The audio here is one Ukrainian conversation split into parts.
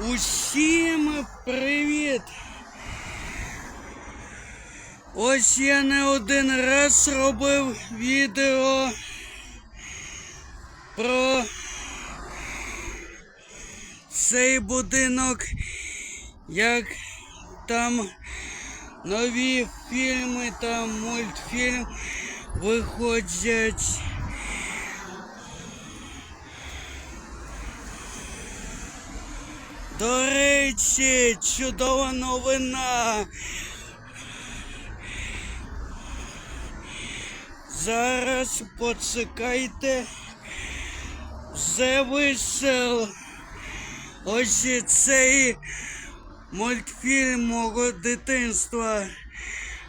Усім привіт! Ось я не один раз робив відео про цей будинок, як там нові фільми та мультфільм виходять. До речі, чудова новина. Зараз почекайте. Вже вийшов ось цей мультфільм мого дитинства.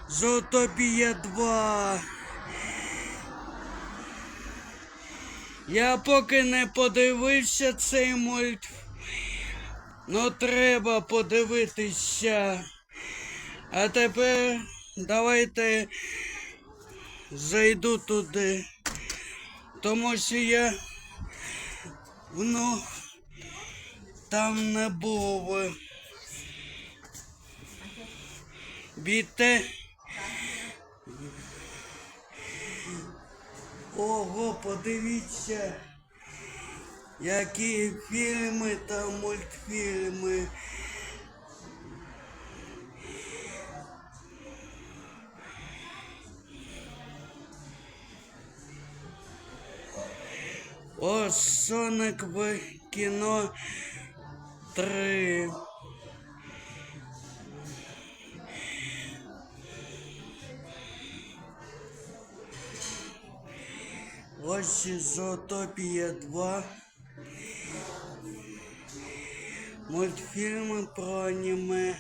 Зоотопія 2. Я поки не подивився цей мультфільм. Ну, треба подивитися. А тепер давайте зайду туди. Тому що я ну там не був. Бійте. Ого, подивіться. Які фільми та мультфільми. О, Соник в кіно 3. Ось Зоотопія 2. Мультфільми про аніме.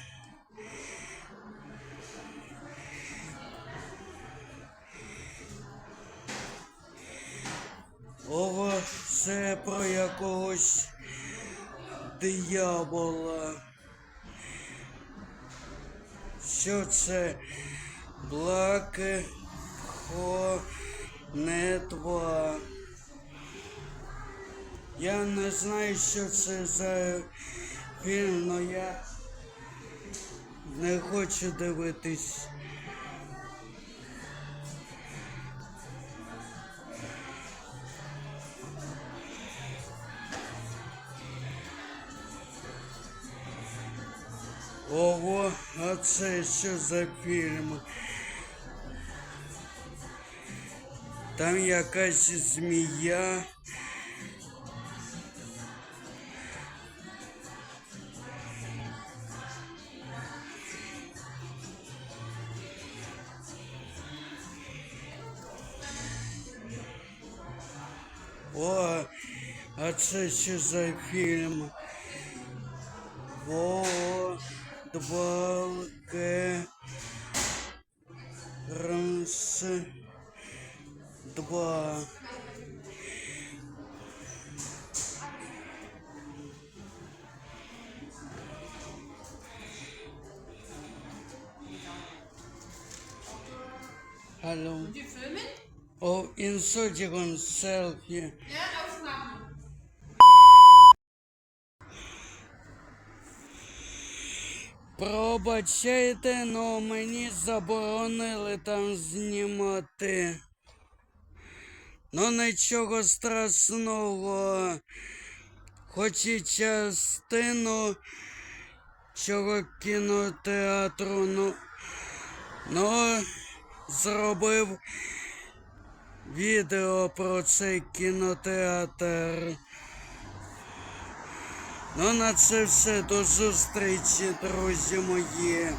Ого, це про якогось диявола. Що це? Блаке Хонетва. Я не знаю, що це за але я не хочу дивитись. Ого, а це що за фільм? Там якась змія. О, а це що за фільм? О, двалке раз два. Hallo. Die filmen? Oh, Entschuldigung, Selfie. Ja. Пробачайте, но мені заборонили там знімати. Ну нічого страшного. Хоч і частину цього кінотеатру, ну, ну зробив відео про цей кінотеатр. Ну на це все до зустрічі, друзі мої.